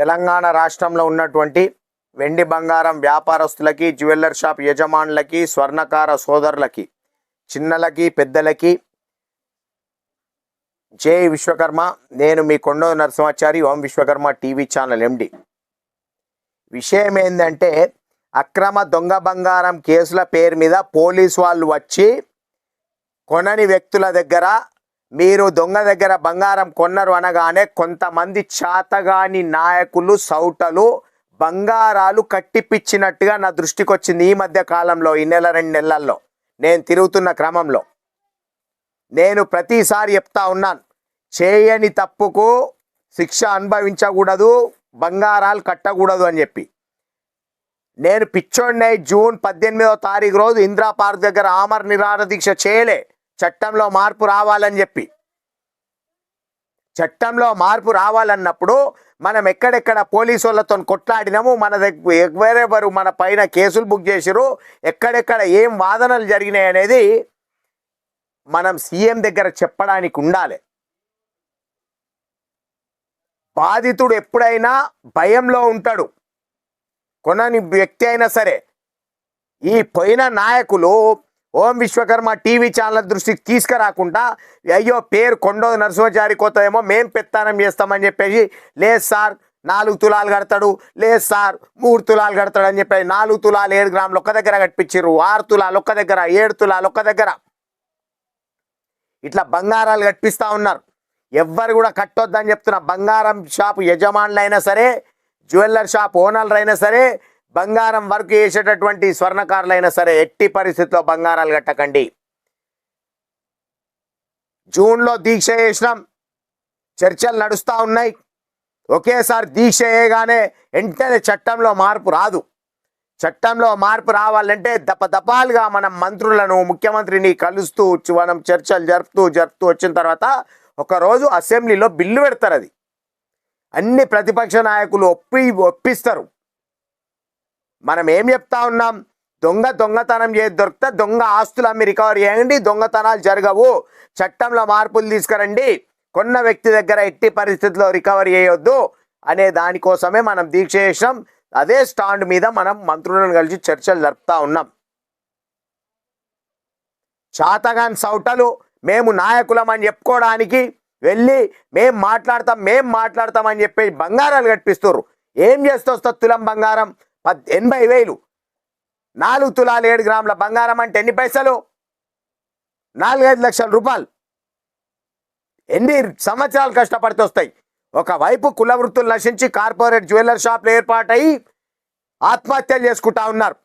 తెలంగాణ రాష్ట్రంలో ఉన్నటువంటి వెండి బంగారం వ్యాపారస్తులకి జ్యువెల్లర్ షాప్ యజమానులకి స్వర్ణకార సోదరులకి చిన్నలకి పెద్దలకి జే విశ్వకర్మ. నేను మీ Kondo Narasimhachari Om Vishwakarma TV channel MD. విషయం ఏంటంటే అక్రమ దొంగ బంగారం కేసుల పేరు మీద పోలీస్ వాళ్ళు వచ్చి కొనని వ్యక్తుల దగ్గర మీరు దొంగ దగ్గర బంగారం కొన్నారు అనగానే కొంతమంది చాతగాని నాయకులు సౌటలు బంగారాలు కట్టిపిచ్చినట్టుగా నా దృష్టికి వచ్చింది ఈ మధ్య కాలంలో ఈ నెల రెండు నెలల్లో. నేను తిరుగుతున్న క్రమంలో. నేను ప్రతిసారి చెప్తా ఉన్నాను చేయని తప్పుకు శిక్ష అనుభవించకూడదు బంగారాలు కట్టకూడదు అని చెప్పి. నేను పిచ్చోడినై జూన్ పద్దెనిమిదవ తారీఖు రోజు ఇందిరా పార్క్ దగ్గర ఆమర్ నిరాహార దీక్ష చేయలే. చట్టంలో మార్పు రావాలని చెప్పి. చట్టంలో మార్పు రావాలన్నప్పుడు మనం ఎక్కడెక్కడ పోలీసు వాళ్ళతో కొట్లాడినాము మన దగ్గర ఎవరెవరు మన పైన కేసులు బుక్ చేసిరు ఎక్కడెక్కడ ఏం వాదనలు జరిగినాయి అనేది మనం సీఎం దగ్గర చెప్పడానికి ఉండాలి. బాధితుడు ఎప్పుడైనా భయంలో ఉంటాడు. కొనని వ్యక్తి అయినా సరే ఈ పోయిన నాయకులు ఓం విశ్వకర్మ టీవీ ఛానల్ దృష్టికి తీసుకురాకుండా అయ్యో పేరు కొండో నరసింహచారి కొత్తదేమో మేం పెత్తానం చేస్తామని చెప్పేసి లేదు సార్ నాలుగు తులాలు కడతాడు లేదు సార్ మూడు తులాలు కడతాడు అని చెప్పి నాలుగు తులాలు ఏడు గ్రాములు ఒక్క దగ్గర కట్టించారు ఆరు తులాలు ఒక్క దగ్గర ఏడు తులాలు ఒక్క దగ్గర. ఇట్లా బంగారాలు కట్టిస్తూ ఉన్నారు. ఎవ్వరు కూడా కట్టొద్దని చెప్తున్నా. బంగారం షాపు యజమానులైనా సరే జ్యువెల్లర్ షాప్ ఓనర్లు అయినా సరే బంగారం వర్క్ చేసేటటువంటి స్వర్ణకారులైనా సరే ఎట్టి పరిస్థితిలో బంగారాలు కట్టకండి. జూన్లో దీక్ష చేసినాం. చర్చలు నడుస్తూ ఉన్నాయి. ఒకేసారి దీక్ష చేయగానే వెంటనే చట్టంలో మార్పు రాదు. చట్టంలో మార్పు రావాలంటే దప దపాలుగా మనం మంత్రులను ముఖ్యమంత్రిని కలుస్తూ మనం చర్చలు జరుపుతూ జరుపుతూ వచ్చిన తర్వాత ఒకరోజు అసెంబ్లీలో బిల్లు పెడతారు అది. అన్ని ప్రతిపక్ష నాయకులు ఒప్పి ఒప్పిస్తారు. మనం ఏం చెప్తా ఉన్నాం? దొంగ దొంగతనం చేసి దొరికితే దొంగ ఆస్తులు అమ్మి రికవరీ చేయండి దొంగతనాలు జరగవు. చట్టంలో మార్పులు తీసుకురండి. కొన్న వ్యక్తి దగ్గర ఎట్టి పరిస్థితుల్లో రికవరీ చేయొద్దు అనే దానికోసమే మనం దీక్ష చేసినాం. అదే స్టాండ్ మీద మనం మంత్రులను కలిసి చర్చలు జరుపుతా ఉన్నాం. చాతగాన్ సౌటలు మేము నాయకులం అని చెప్పుకోవడానికి వెళ్ళి మేం మాట్లాడతాం మేం మాట్లాడతాం అని చెప్పి బంగారాలు కట్టిస్తారు ఏం చేస్తే వస్తుంది తులం బంగారం? పద్ ఎనభై వేలు. నాలుగు తులాలు ఏడు గ్రాముల బంగారం అంటే ఎన్ని పైసలు? నాలుగైదు లక్షల రూపాయలు. ఎన్ని సంవత్సరాలు కష్టపడితే వస్తాయి? ఒకవైపు కుల వృత్తులు నశించి కార్పొరేట్ జ్యువెలర్ షాప్లు ఏర్పాటయి ఆత్మహత్యలు చేసుకుంటా ఉన్నారు.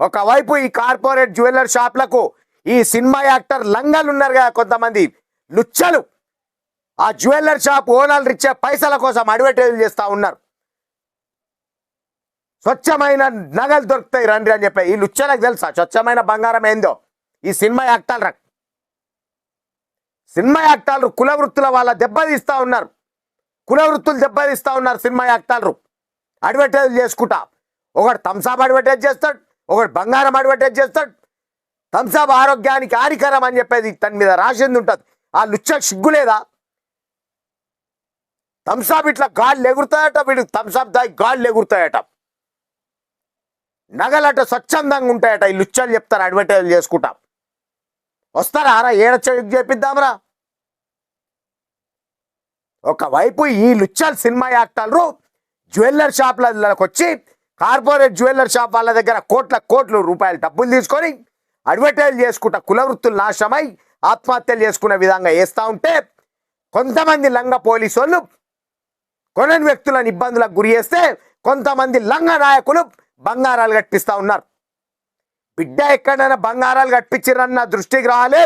ఒకవైపు ఈ కార్పొరేట్ జ్యువెలర్ షాప్లకు ఈ సినిమా యాక్టర్ లంగలు ఉన్నారు కదా కొంతమంది. లుచ్చలు. ఆ జ్యువెలర్ షాప్ ఓనర్లు ఇచ్చే పైసల కోసం అడ్వర్టైజ్ చేస్తూ ఉన్నారు. స్వచ్ఛమైన నగలు దొరుకుతాయి రండి అని చెప్పి ఈ లుచ్చలకు తెలుసా? స్వచ్ఛమైన బంగారం ఏందో? ఈ సినిమా యాక్టర్లు సినిమా యాక్టర్లు కుల వృత్తుల వాళ్ళ దెబ్బతీస్తూ ఉన్నారు. కుల వృత్తులు దెబ్బతీస్తూ ఉన్నారు సినిమా యాక్టర్లు. అడ్వర్టైజ్ చేసుకుంటా. ఒకడు థమ్సాప్ అడ్వర్టైజ్ చేస్తాడు ఒకడు బంగారం అడ్వర్టైజ్ చేస్తాడు. థమ్సాప్ ఆరోగ్యానికి హానికరం అని చెప్పేది తన మీద రాసింది ఉంటుంది. ఆ లుచ్చ సిగ్గులేదా థమ్సాప్ ఇట్లా గాళ్ళు ఎగురుతాయట వీడికి థమ్సాప్ దాగి గాళ్ళు ఎగురుతాయట. నగలట స్వచ్ఛందంగా ఉంటాయట ఈ లుచ్చలు చెప్తారు అడ్వర్టైజ్ చేసుకుంటాం. వస్తారా రా ఏడ చెక్ చేపిద్దాంరా. ఒకవైపు ఈ లుచ్చల్ సినిమా యాక్టర్లు జ్యువెల్లర్ షాప్లకు వచ్చి కార్పొరేట్ జ్యువెల్లర్ షాప్ వాళ్ళ దగ్గర కోట్ల కోట్లు రూపాయలు డబ్బులు తీసుకొని అడ్వర్టైజ్ చేసుకుంటా. కులవృత్తులు నాశమై ఆత్మహత్యలు చేసుకునే విధంగా వేస్తూ ఉంటే కొంతమంది లంగ పోలీసు వాళ్ళు కొనని వ్యక్తులను ఇబ్బందులకు గురి చేస్తే కొంతమంది లంగ నాయకులు బంగారాలు కట్టిస్తూ ఉన్నారు. బిడ్డ ఎక్కడైనా బంగారాలు కట్టించిరన్న దృష్టికి రాలే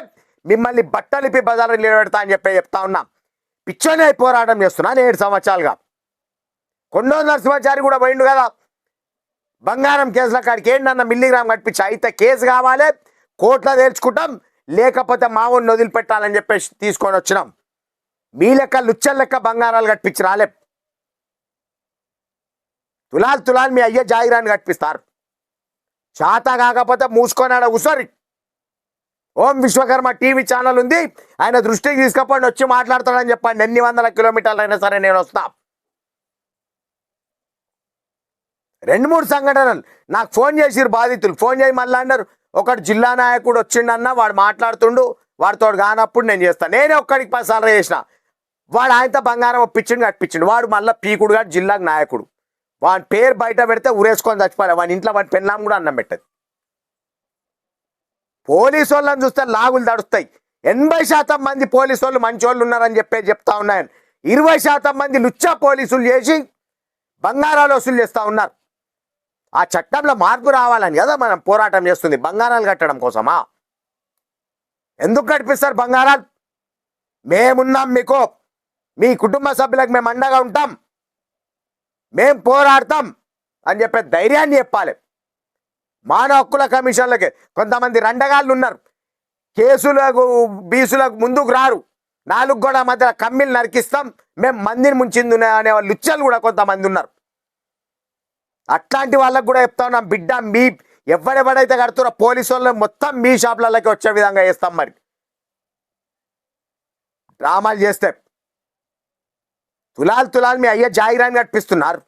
మిమ్మల్ని బట్టలిపి బజార్లు నిలబెడతా అని చెప్పి చెప్తా ఉన్నాం. పిచ్చోనే పోరాటం చేస్తున్నాను ఏడు సంవత్సరాలుగా. కొండో నరసింహాచారి కూడా పోయిండు కదా. బంగారం కేసుల కాడికి ఏంటన్న మిల్లీగ్రామ్ కట్టించి? అయితే కేసు కావాలి కోర్టులో తేల్చుకుంటాం లేకపోతే మావుని వదిలిపెట్టాలని చెప్పేసి తీసుకొని వచ్చినాం. మీ లెక్క లుచ్చల లెక్క బంగారాలు కట్టించి రాలే తులాలు తులాలు మీ అయ్యే జాగిరాన్ని కట్టిస్తారు చేత కాకపోతే మూసుకొని ఆడ ఉసరి ఓం విశ్వకర్మ టీవీ ఛానల్ ఉంది. ఆయన దృష్టికి తీసుకపోండి వచ్చి మాట్లాడతాడని చెప్పండి. ఎన్ని వందల కిలోమీటర్లు అయినా సరే నేను వస్తా. రెండు మూడు సంఘటనలు. నాకు ఫోన్ చేసిరు బాధితులు. ఫోన్ చేసి మళ్ళీ అన్నారు. ఒకడు జిల్లా నాయకుడు వచ్చిండన్న వాడు మాట్లాడుతుండు. వాడితో కానప్పుడు నేను చేస్తాను నేనే ఒక్కడికి పది సార్లు చేసిన. వాడు ఆయనతో బంగారం ఒప్పించిండు కట్టించిండు. వాడు మళ్ళీ పీకుడు కాదు జిల్లాకు నాయకుడు. వాని పేరు బయట పెడితే ఉరేసుకొని చచ్చిపోలే వాని ఇంట్లో వాడి పెళ్ళాం కూడా అన్నం పెట్టదు. పోలీసు వాళ్ళని చూస్తే లాగులు తడుస్తాయి. ఎనభై శాతం మంది పోలీసు వాళ్ళు మంచి వాళ్ళు ఉన్నారని చెప్పే చెప్తా ఉన్నాయని. ఇరవై శాతం మంది లుచ్చా పోలీసులు చేసి బంగారాలు వసూలు చేస్తూ ఉన్నారు. ఆ చట్టంలో మార్పు రావాలని కదా మనం పోరాటం చేస్తుంది. బంగారాలు కట్టడం కోసమా? ఎందుకు కట్టిస్తారు బంగారాలు? మేమున్నాం మీకు. మీ కుటుంబ సభ్యులకు మేము అండగా ఉంటాం. మేం పోరాడతాం అని చెప్పే ధైర్యాన్ని చెప్పాలి. మానవ హక్కుల కమిషన్లకి కొంతమంది రండగాళ్ళు ఉన్నారు కేసులకు బీసులకు ముందుకు రారు. నాలుగు గోడ మధ్య కమ్మిలు నరికిస్తాం. మేము మందిని ముంచింది అనే వాళ్ళు లుచ్చలు కూడా కొంతమంది ఉన్నారు. అట్లాంటి వాళ్ళకు కూడా చెప్తా ఉన్నాం బిడ్డ మీ ఎవడెవడైతే కడుతున్నా పోలీసు వాళ్ళు మొత్తం మీ షాపులలోకి వచ్చే విధంగా చేస్తాం మరి. డ్రామాలు చేస్తే తులాలు తులాలు మీ అయ్య జాయిరాన్ని నడిపిస్తున్నారు.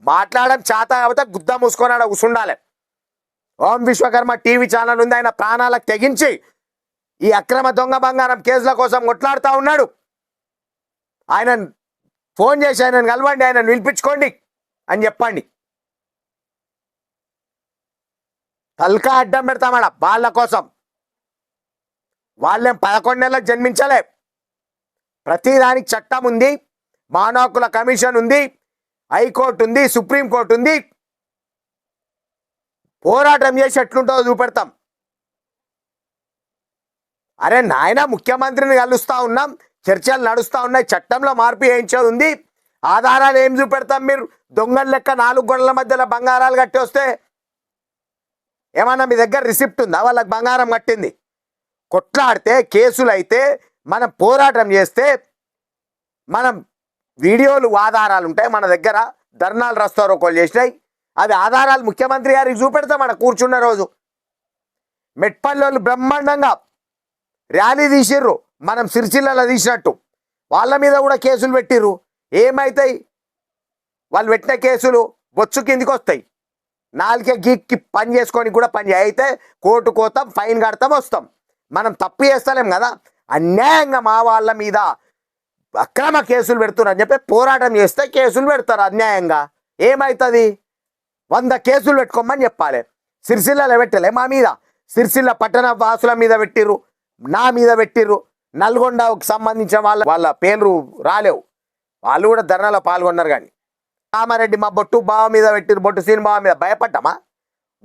మాట్లాడడం చేత కాకపోతే గుద్ద మూసుకొని ఆడ కూసుండాలి. ఓం విశ్వకర్మ టీవీ ఛానల్ ఉంది ఆయన ప్రాణాలకు తెగించి ఈ అక్రమ దొంగ బంగారం కేసుల కోసం కొట్లాడుతూ ఉన్నాడు. ఆయన ఫోన్ చేసి ఆయనను కలవండి ఆయన పిలిపించుకోండి అని చెప్పండి. తల్కా అడ్డం పెడతామడ వాళ్ళ కోసం. వాళ్ళేం పదకొండు నెలలకు జన్మించలే. ప్రతిదానికి చట్టం ఉంది మానవకుల కమిషన్ ఉంది హైకోర్టు ఉంది సుప్రీంకోర్టు ఉంది. పోరాటం చేసి ఎట్లుంటుందో చూపెడతాం. అరే నాయన ముఖ్యమంత్రిని కలుస్తూ ఉన్నాం చర్చలు నడుస్తూ ఉన్నాయి చట్టంలో మార్పు వేయించేది ఉంది. ఆధారాలు ఏం చూపెడతాం మీరు? దొంగల లెక్క నాలుగు గొడవల మధ్యలో బంగారాలు కట్టి వస్తే ఏమన్నా మీ దగ్గర రిసిప్ట్ ఉందా? వాళ్ళకి బంగారం కట్టింది. కొట్లాడితే కేసులు అయితే మనం పోరాటం చేస్తే మనం వీడియోలు ఆధారాలు ఉంటాయి. మన దగ్గర ధర్నాలు రస్తారోకోలు చేసినాయి. అవి ఆధారాలు ముఖ్యమంత్రి గారికి చూపెడతాం. మన కూర్చున్న రోజు మెట్పల్లి బ్రహ్మాండంగా ర్యాలీ తీసిర్రు. మనం సిరిసిల్లలో తీసినట్టు. వాళ్ళ మీద కూడా కేసులు పెట్టిర్రు. ఏమైతాయి? వాళ్ళు పెట్టిన కేసులు బొచ్చు కిందికి వస్తాయి. నాలుగే గీక్కి పని చేసుకొని కూడా పని. అయితే కోర్టు కోతాం ఫైన్ కడతాం వస్తాం. మనం తప్పు చేస్తలేం కదా? అన్యాయంగా మా వాళ్ళ మీద అక్రమ కేసులు పెడుతున్నారని చెప్పి పోరాటం చేస్తే కేసులు పెడతారు అన్యాయంగా. ఏమవుతుంది వంద కేసులు పెట్టుకోమని చెప్పాలి. సిరిసిల్లలో పెట్టలే మా మీద. సిరిసిల్ల పట్టణ వాసుల మీద పెట్టిర్రు. నా మీద పెట్టిర్రు. నల్గొండకు సంబంధించిన వాళ్ళ వాళ్ళ పేర్లు రాలేవు. వాళ్ళు కూడా ధర్నాలో పాల్గొన్నారు కానీ. రామారెడ్డి మా బొట్టు బావ మీద పెట్టిర్రు. బొట్టు సీని బావ మీద భయపడ్డామా?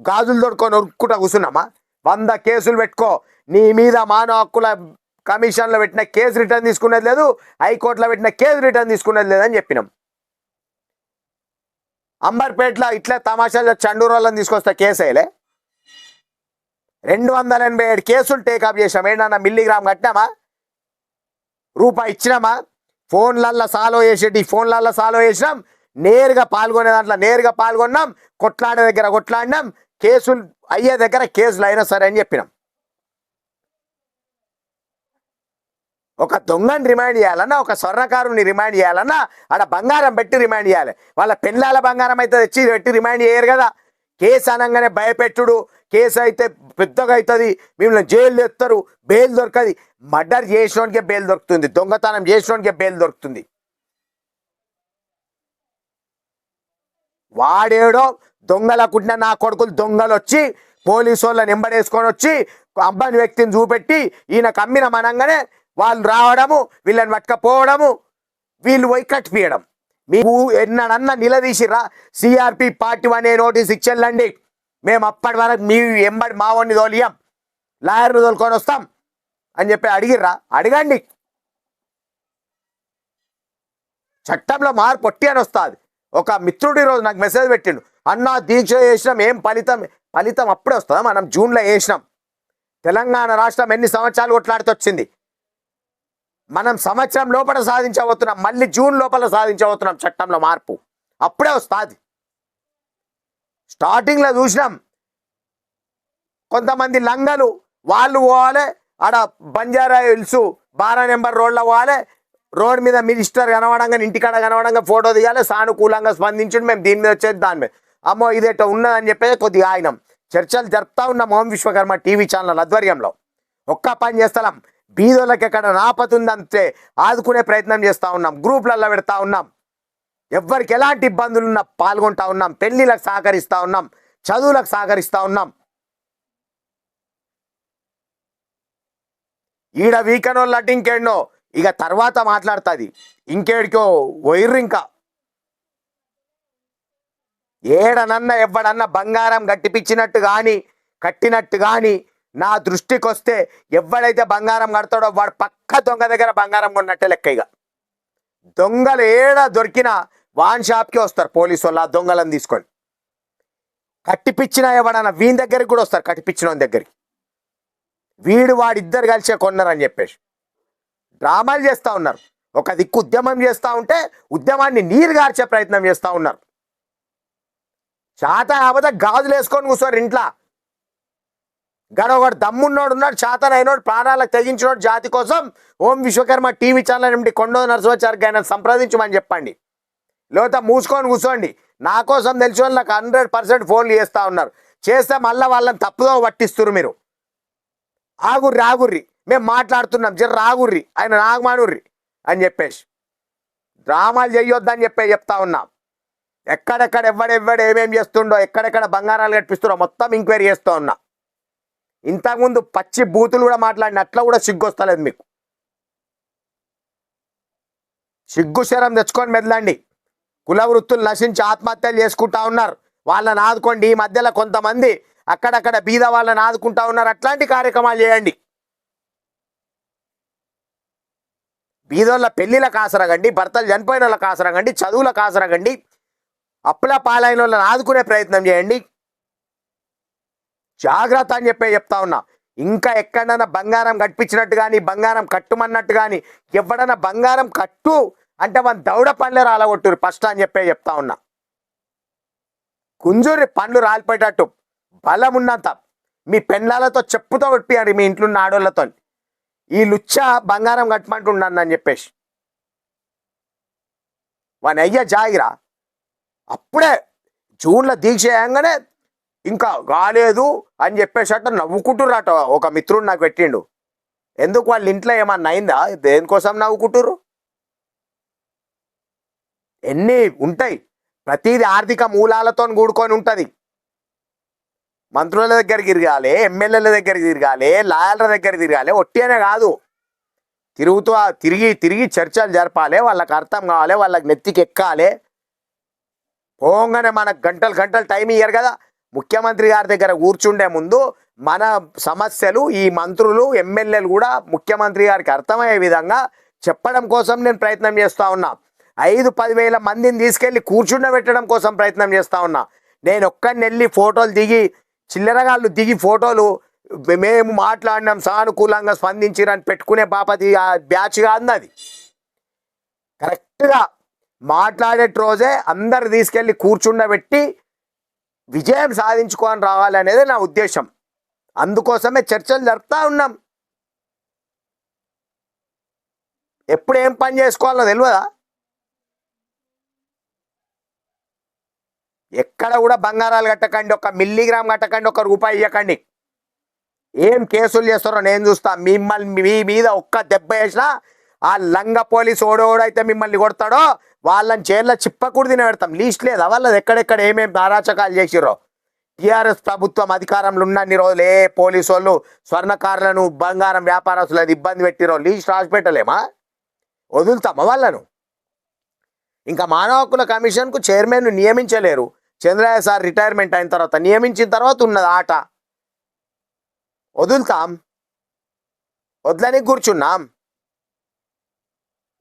గాజులు దొడుకొని ఉరుక్కుట కూర్చున్నామా? వంద కేసులు పెట్టుకో. నీ మీద మానవ హక్కుల కమిషన్లో పెట్టిన కేసు రిటర్న్ తీసుకునేది లేదు హైకోర్టులో పెట్టిన కేసు రిటర్న్ తీసుకునేది లేదని చెప్పినాం. అంబర్పేటలో ఇట్లా తమాషాలో చండూరు వాళ్ళని తీసుకొస్తే కేసు వేయలే. రెండు వందల ఎనభై ఏడు కేసులు టేకప్ చేసాం ఏంటన్నా మిల్లీగ్రామ్ కట్టినామా? రూపాయి ఇచ్చినామా? ఫోన్లల్లో సాలో చేసేటి ఫోన్లల్లో సాలో చేసినాం. నేరుగా పాల్గొనే దాంట్లో నేరుగా పాల్గొన్నాం. కొట్లాడే దగ్గర కొట్లాడినాం. కేసులు అయ్యే దగ్గర కేసులు అయినా సరే అని చెప్పినాం. ఒక దొంగని రిమైండ్ చేయాలన్నా ఒక స్వర్ణకారుని రిమైండ్ చేయాలన్నా ఆడ బంగారం పెట్టి రిమైండ్ చేయాలి. వాళ్ళ పెళ్ళాల బంగారం అయితే తెచ్చి పెట్టి రిమైండ్ చేయరు కదా. కేసు అనగానే భయపెట్టుడు కేసు అయితే పెద్దగా అవుతుంది మిమ్మల్ని జైలు ఎత్తారు బెయిల్ దొరకది. మర్డర్ చేసినోనికే బెయిల్ దొరుకుతుంది దొంగతనం చేసినోనికే బెయిల్ దొరుకుతుంది. వాడేడో దొంగలకుంటున్న నా కొడుకులు దొంగలు వచ్చి పోలీసు వాళ్ళని ఎంబడేసుకొని వచ్చి అబ్బాయి వ్యక్తిని చూపెట్టి ఈయన కమ్మిన మనంగానే వాళ్ళు రావడము వీళ్ళని పట్టుకపోవడము వీళ్ళు పోయి కట్టిపియడం మీకు ఎన్నడన్నా నిలదీసిరా సిఆర్పి పార్టీ అనే నోటీస్ ఇచ్చెళ్ళండి. మేము అప్పటి వరకు మీ ఎంబడి మావోడిని తోలియం లాయర్ని తోలుకొని వస్తాం అని చెప్పి అడిగిర్రా? అడగండి. చట్టంలో మార్పు పొట్టి అని వస్తుంది. ఒక మిత్రుడు ఈరోజు నాకు మెసేజ్ పెట్టిండు. అన్నా దీక్ష చేసినాం ఏం ఫలితం? ఫలితం అప్పుడే వస్తుందా? మనం జూన్లో వేసినాం తెలంగాణ రాష్ట్రం ఎన్ని సంవత్సరాలు కొట్లాడితే వచ్చింది మనం సంవత్సరం లోపల సాధించబోతున్నాం మళ్ళీ జూన్ లోపల సాధించబోతున్నాం చట్టంలో మార్పు. అప్పుడే వస్తుంది. స్టార్టింగ్లో చూసినాం. కొంతమంది లంగలు వాళ్ళు పోవాలి ఆడ బంజారా హిల్స్ బారా నెంబర్ రోడ్లో పోవాలి రోడ్ మీద మినిస్టర్ కనవడంగా ఇంటికాడ కనవడంగా ఫోటో దిగాలి సానుకూలంగా స్పందించండి మేము దీని మీద వచ్చేది దాని మీద. అమ్మో ఇదేటో ఉన్నదని చెప్పేది కొద్దిగా ఆయన చర్చలు జరుపుతా ఉన్నాం ఓం విశ్వకర్మ టీవీ ఛానల్ ఆధ్వర్యంలో. ఒక్క పని చేస్తాం బీదోళ్ళకి ఎక్కడ నాపతుందంతే ఆదుకునే ప్రయత్నం చేస్తూ ఉన్నాం గ్రూప్లలో పెడతా ఉన్నాం. ఎవ్వరికి ఎలాంటి ఇబ్బందులున్నా పాల్గొంటా ఉన్నాం పెళ్ళిలకు సహకరిస్తూ ఉన్నాం చదువులకు సహకరిస్తూ ఉన్నాం. ఈడ వీకెండ్ వాళ్ళు అంటే ఇంకేడనో ఇక తర్వాత మాట్లాడుతుంది. ఇంకేడికో వైర్రు ఇంకా. ఏడనన్నా ఎవడన్నా బంగారం గట్టిపిచ్చినట్టు కానీ కట్టినట్టు కానీ నా దృష్టికి వస్తే ఎవడైతే బంగారం కడతాడో వాడు పక్క దొంగ దగ్గర బంగారం కొన్నట్టే లెక్క ఇక దొంగలు ఏడ దొరికినా వాన్ షాప్కి వస్తారు పోలీసు వాళ్ళు ఆ దొంగలను తీసుకొని. కట్టిపిచ్చిన ఎవడన్నా వీని దగ్గరికి కూడా వస్తారు కట్టిపిచ్చిన దగ్గరికి. వీడు వాడిద్దరు కలిసే కొన్నారని చెప్పేసి. డ్రామాలు చేస్తూ ఉన్నారు. ఒక దిక్కు ఉద్యమం చేస్తూ ఉంటే ఉద్యమాన్ని నీరు గార్చే ప్రయత్నం చేస్తూ ఉన్నారు. చాత అవత గాజులు వేసుకొని కూర్చోరు ఇంట్లో. గడ ఒకడు దమ్మున్నోడు ఉన్నాడు చాతన అయినోడు ప్రాణాలకు తెగించినోడు జాతి కోసం ఓం విశ్వకర్మ టీవీ ఛానల్ నుండి కొండో నరసింహాచారి గారిని సంప్రదించమని చెప్పండి. లేకపోతే మూసుకొని కూర్చోండి. నా కోసం తెలిసి వాళ్ళు నాకు హండ్రెడ్ పర్సెంట్ ఫోన్లు చేస్తూ ఉన్నారు. చేస్తే మళ్ళీ వాళ్ళని తప్పుదో పట్టిస్తున్నారు మీరు. ఆగుర్రి ఆగుర్రి. మేము మాట్లాడుతున్నాం. జర రాగుర్రి. ఆయన నాగమానుర్రి అని చెప్పేసి. డ్రామాలు చేయొద్దని చెప్పే చెప్తా ఉన్నాం. ఎక్కడెక్కడ ఎవడెవ్వడు ఏమేం చేస్తుండో ఎక్కడెక్కడ బంగారాలు కట్టిస్తుండో మొత్తం ఎంక్వైరీ చేస్తూ ఉన్నా. ఇంతకుముందు పచ్చి బూతులు కూడా మాట్లాడిన అట్లా కూడా సిగ్గు వస్తలేదు మీకు. సిగ్గు శరం తెచ్చుకొని మెదలండి. కుల వృత్తులు నశించి ఆత్మహత్యలు చేసుకుంటా ఉన్నారు. వాళ్ళని ఆదుకోండి. ఈ మధ్యలో కొంతమంది అక్కడక్కడ బీద వాళ్ళని ఆదుకుంటా ఉన్నారు. అట్లాంటి కార్యక్రమాలు చేయండి. బీదోళ్ళ పెళ్ళిలకు ఆసరగండి భర్తలు చనిపోయిన వాళ్ళకి ఆసరగండి చదువులకు ఆసరగండి అప్పుల పాలైన వాళ్ళని ఆదుకునే ప్రయత్నం చేయండి. జాగ్రత్త అని చెప్పే చెప్తా ఉన్నా. ఇంకా ఎక్కడైనా బంగారం కట్టించినట్టు కానీ బంగారం కట్టుమన్నట్టు కానీ ఎవడన్నా బంగారం కట్టు అంటే మన దౌడ పండ్లు రాలగొట్టురు ఫస్ట్ అని చెప్పే చెప్తా ఉన్నా. కుంజూరి పండ్లు రాలిపోయేటట్టు బలం ఉన్నంత మీ పెళ్ళాలతో చెప్పుతో కొట్టియారు మీ ఇంట్లో ఉన్న ఆడోళ్ళతో. ఈ లుచ్చ బంగారం కట్టమంటున్నాను అని చెప్పేసి. వాని అయ్య జాగిరా. అప్పుడే జూన్లో దీక్ష చేయగానే ఇంకా కాలేదు అని చెప్పేసట నవ్వుకుంటుర్రట. ఒక మిత్రుడు నాకు పెట్టిండు. ఎందుకు వాళ్ళ ఇంట్లో ఏమన్నా అయిందా? దేనికోసం నవ్వుకుంటుర్రు? ఎన్ని ఉంటాయి. ప్రతిది ఆర్థిక మూలాలతో కూడుకొని ఉంటుంది. మంత్రుల దగ్గర తిరగాలి ఎమ్మెల్యేల దగ్గర తిరగాలి లాయర్ల దగ్గర తిరగాలి ఒట్టినే కాదు. తిరుగుతూ తిరిగి తిరిగి చర్చలు జరపాలి వాళ్ళకి అర్థం కావాలి వాళ్ళకి నెత్తికి ఎక్కాలి పోగానే మనకు గంటలు గంటలు టైం ఇయ్యరు కదా. ముఖ్యమంత్రి గారి దగ్గర కూర్చుండే ముందు మన సమస్యలు ఈ మంత్రులు ఎమ్మెల్యేలు కూడా ముఖ్యమంత్రి గారికి అర్థమయ్యే విధంగా చెప్పడం కోసం నేను ప్రయత్నం చేస్తూ ఉన్నా. ఐదు పదివేల మందిని తీసుకెళ్ళి కూర్చుండబెట్టడం కోసం ప్రయత్నం చేస్తూ ఉన్నా. నేను ఒక్కడిని వెళ్ళి ఫోటోలు దిగి చిల్లరగాళ్ళు దిగి ఫోటోలు మేము మాట్లాడినాం సానుకూలంగా స్పందించిరని పెట్టుకునే బాపతి బ్యాచ్ కాదు అది. కరెక్ట్గా మాట్లాడే రోజే అందరు తీసుకెళ్ళి కూర్చుండబెట్టి విజయం సాధించుకొని రావాలనేది నా ఉద్దేశం. అందుకోసమే చర్చలు జరుపుతా ఉన్నాం. ఎప్పుడు ఏం పని చేసుకోవాలో తెలియదా ఎక్కడ కూడా బంగారాలు కట్టకండి ఒక మిల్లీగ్రామ్ కట్టకండి ఒక రూపాయి ఇవ్వకండి ఏం కేసులు చేస్తారో నేను చూస్తా. మిమ్మల్ని మీ మీద ఒక్క దెబ్బ వేసినా ఆ లంగ పోలీసు ఓడోడైతే మిమ్మల్ని కొడతాడో వాళ్ళని చేర్ల చిప్పకూడదు తినబెడతాం లీస్ట్ లేదా వాళ్ళది? ఎక్కడెక్కడ ఏమేమి నారాచకాలు చేసిరో టీఆర్ఎస్ ప్రభుత్వం అధికారంలో ఉన్నన్ని రోజులు ఏ పోలీసు వాళ్ళు స్వర్ణకారులను బంగారం వ్యాపారస్తులను ఇబ్బంది పెట్టిరో లీస్ట్ రాసి పెట్టలేమా వదులుతామా వాళ్ళను? ఇంకా మానవ హక్కుల కమిషన్కు చైర్మన్ను నియమించలేరు. చంద్రయ్య సార్ రిటైర్మెంట్ అయిన తర్వాత నియమించిన తర్వాత ఉన్నది ఆట. వదులుతాం. వదలని కూర్చున్నాం.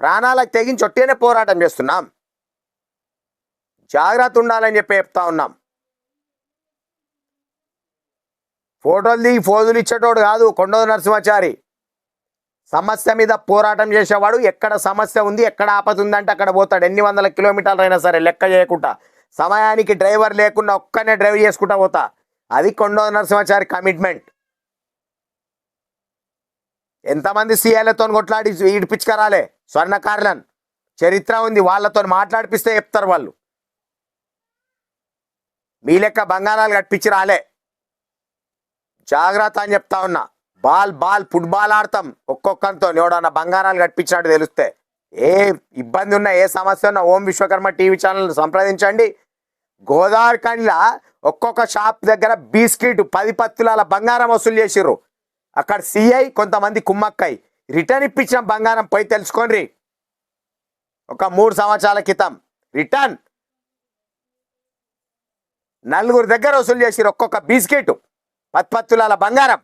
ప్రాణాలకు తెగించి ఒట్టేనే పోరాటం చేస్తున్నాం. జాగ్రత్త ఉండాలని చెప్పి చెప్తా ఉన్నాం. ఫోటోలు దిగి ఫోజులు ఇచ్చేటోడు కాదు కొండో నరసింహాచారి. సమస్య మీద పోరాటం చేసేవాడు ఎక్కడ సమస్య ఉంది ఎక్కడ ఆపద ఉందంటే అక్కడ పోతాడు. ఎన్ని వందల కిలోమీటర్లు అయినా సరే లెక్క చేయకుండా సమయానికి డ్రైవర్ లేకుండా ఒక్కనే డ్రైవ్ చేసుకుంటా పోతా. అది కొండో నరసింహాచారి కమిట్మెంట్. ఎంతమంది సీఎలతో కొట్లాడి ఈడిపించుకరాలే. స్వర్ణకారులను చరిత్ర ఉంది వాళ్ళతో మాట్లాడిపిస్తే చెప్తారు వాళ్ళు. మీ లెక్క బంగారాలు కట్టించి రాలే. జాగ్రత్త అని చెప్తా ఉన్నా. బాల్ బాల్ ఫుట్బాల్ ఆడతాం ఒక్కొక్కరితో. ఎవడన్నా బంగారాలు కట్టించినట్టు తెలిస్తే. ఏ ఇబ్బంది ఉన్నా ఏ సమస్య ఉన్నా ఓం విశ్వకర్మ టీవీ ఛానల్ సంప్రదించండి. గోదావరి కండ్ల ఒక్కొక్క షాప్ దగ్గర బిస్కెట్ పది పత్తులాల బంగారం వసూలు చేసిర్రు. అక్కడ సిఐ కొంతమంది కుమ్మక్కై రిటర్న్ ఇప్పించిన బంగారం పోయి తెలుసుకోండి. ఒక మూడు సంవత్సరాల క్రితం రిటర్న్. నలుగురు దగ్గర వసూలు చేసిరు ఒక్కొక్క బిస్కెట్ పత్పత్తులాల బంగారం.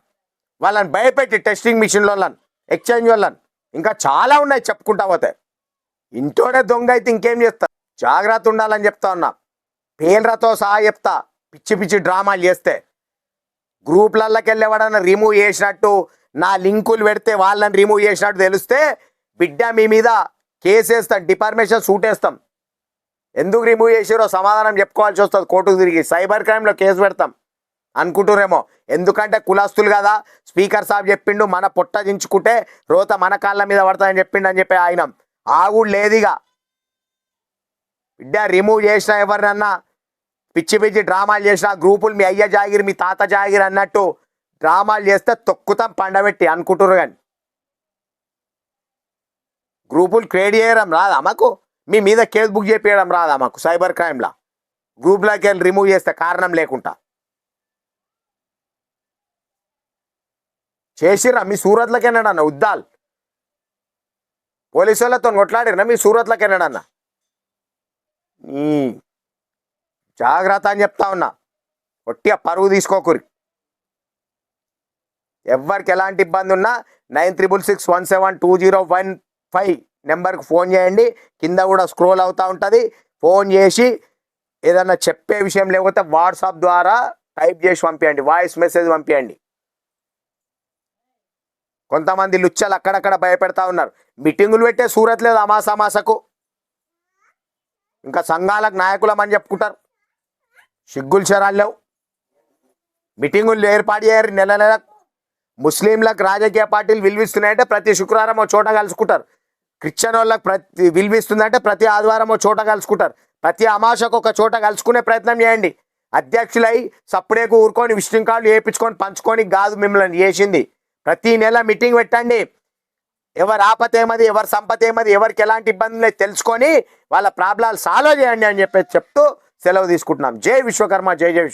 వాళ్ళని భయపెట్టి టెస్టింగ్ మిషన్లో వాళ్ళని ఎక్స్చేంజ్ వాళ్ళని. ఇంకా చాలా ఉన్నాయి చెప్పుకుంటా పోతే. ఇంటోడే దొంగ అయితే ఇంకేం చేస్తా? జాగ్రత్త ఉండాలని చెప్తా ఉన్నా. పేలరతో సహా చెప్తా. పిచ్చి పిచ్చి డ్రామాలు చేస్తే. గ్రూప్లలోకి వెళ్ళేవాడన్నా రిమూవ్ చేసినట్టు నా లింకులు పెడితే వాళ్ళని రిమూవ్ చేసినట్టు తెలిస్తే బిడ్డ మీ మీద కేసేస్తాం డిపార్మేషన్ సూట్ వేస్తాం. ఎందుకు రిమూవ్ చేసారో సమాధానం చెప్పుకోవాల్సి వస్తుంది కోర్టుకు తిరిగి. సైబర్ క్రైమ్లో కేసు పెడతాం అనుకుంటురేమో ఎందుకంటే కులస్తులు కదా స్పీకర్ సాబ్ చెప్పిండు మన పొట్ట దించుకుంటే రోత మన కాళ్ళ మీద పడతాయని చెప్పిండు అని చెప్పి ఆయన. ఆగుడు లేదిగా బిడ్డ రిమూవ్ చేసిన ఎవరినన్నా పిచ్చి పిచ్చి డ్రామాలు చేసిన గ్రూపులు మీ అయ్య జాగిరి మీ తాత జాగిరి అన్నట్టు డ్రామాలు చేస్తే తొక్కుతాం పండబెట్టి అనుకుంటున్నారు కానీ. గ్రూపులు క్రియేట్ చేయడం రాదా మాకు? మీ మీద కేసు బుక్ చేపించడం రాదా మాకు సైబర్ క్రైమ్లా? గ్రూప్లోకి వెళ్ళి రిమూవ్ చేస్తే కారణం లేకుండా. చేసిర్రా మీ సూరత్లకి అన్న ఉద్దాల్? పోలీసు వాళ్ళతో కొట్లాడిరా మీ సూరత్లకి అన్న? జాగ్రత్త అని చెప్తా ఉన్నా. ఒట్టిగా పరువు తీసుకోకురి. ఎవరికి ఎలాంటి ఇబ్బంది ఉన్నా nine triple six one seven two zero one five నెంబర్కి ఫోన్ చేయండి. కింద కూడా స్క్రోల్ అవుతూ ఉంటుంది. ఫోన్ చేసి ఏదన్నా చెప్పే విషయం లేకపోతే వాట్సాప్ ద్వారా టైప్ చేసి పంపించండి వాయిస్ మెసేజ్ పంపించండి కొంతమంది లుచ్చలు అక్కడక్కడ భయపెడతా ఉన్నారు. మీటింగులు పెట్టే సూరత్ లేదు అమాసమాసకు ఇంకా సంఘాలకు నాయకులం అని చెప్పుకుంటారు. సిగ్గులు చరాలు లేవు. మీటింగులు ఏర్పాటు చేయరు. నెల నెల ముస్లింలకు రాజకీయ పార్టీలు విలువిస్తున్నాయంటే ప్రతి శుక్రవారం ఓ చోట కలుసుకుంటారు. క్రిస్టియన్ వాళ్ళకి ప్రతి విలువిస్తుందంటే ప్రతి ఆదివారం ఓ చోట కలుసుకుంటారు. ప్రతి అమాషకు ఒక చోట కలుసుకునే ప్రయత్నం చేయండి. అధ్యక్షులై సప్పుడేకు ఊరుకొని విజిటింగ్ కార్డులు వేయించుకొని పంచుకొని కాదు మిమ్మల్ని చేసింది. ప్రతి నెల మీటింగ్ పెట్టండి. ఎవరి ఆపత ఏమది ఎవరి సంపత ఏమది ఎవరికి ఎలాంటి ఇబ్బంది లేదు తెలుసుకొని వాళ్ళ ప్రాబ్లాలు సాల్వ్ చేయండి అని చెప్పి చెప్తూ సెలవు తీసుకుంటున్నాం. జై విశ్వకర్మ జై జై విశ్వ